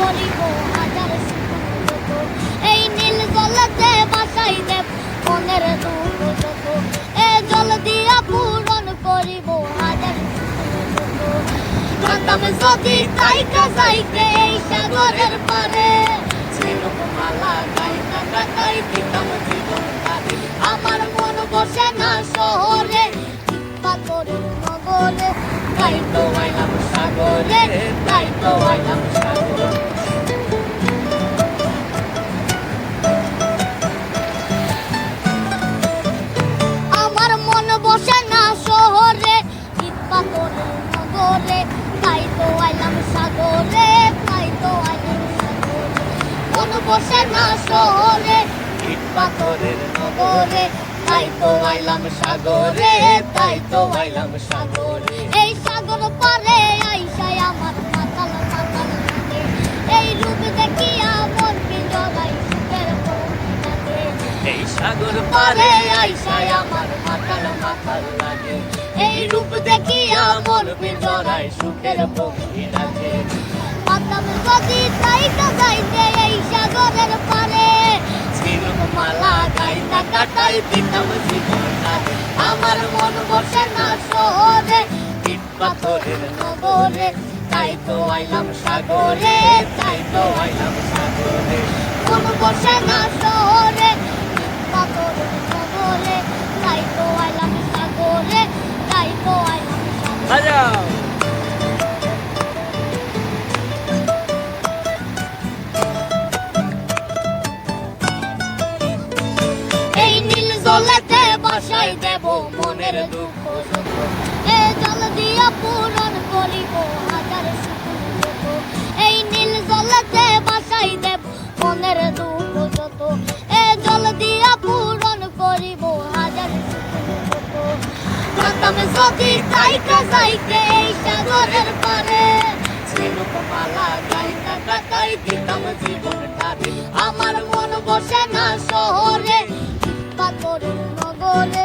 করিব হাজার এই নীল জলতে বাসাই দেব মনের দুঃখ যত এ জল দিয়া পূরণ করিব হাজার কান্দাম যদি তাইকা যাইতে এই সাগরের পারে মালা গাইতা গাই দিতাম জীবন আমার মন বসে না শহরে করে নগরে গাইতো আইলাম বসে না শহরে ইট পাথরের নগরে, তাই তো আইলাম সাগরে, তাই তো আইলাম সাগরে। এই সাগর পারে আইসাই আমার মাতাল মাতাল এই রূপ দেখিয়া মন বিজয় সুখের এই সাগর পারে আইসাই আমার মাতাল মাতাল লাগে এই রূপ দেখিয়া মন বিজয় সুখের পক্ষী লাগে যদি তাইকা যাইতে এই সাগরের পারে ঝিনুক মালা গাইতা কাটাই দিতাম জীবন কাটে। আমার মন বসে না শহরে ইট পাথরের নগরে তাই তো আইলাম সাগরে তাই তো আইলাম সাগরে মন বসে না শহরে ইট পাথরের নগরে তাই তো আইলাম সাগরে তাই তো আইলাম সাগরে দুঃখ। এ জল দিয়া পূরণ করিব হাজার সুখ। এই নীল জলেতে বাসাই দেব মনের দুঃখ যত এ জল দিয়া পূরণ করিব হাজার সুখ। পাতাম যদি তাইকা যাইতে এই সাগরের পারে দিতাম আমার মন বসে না শহরে পাথরের নগরে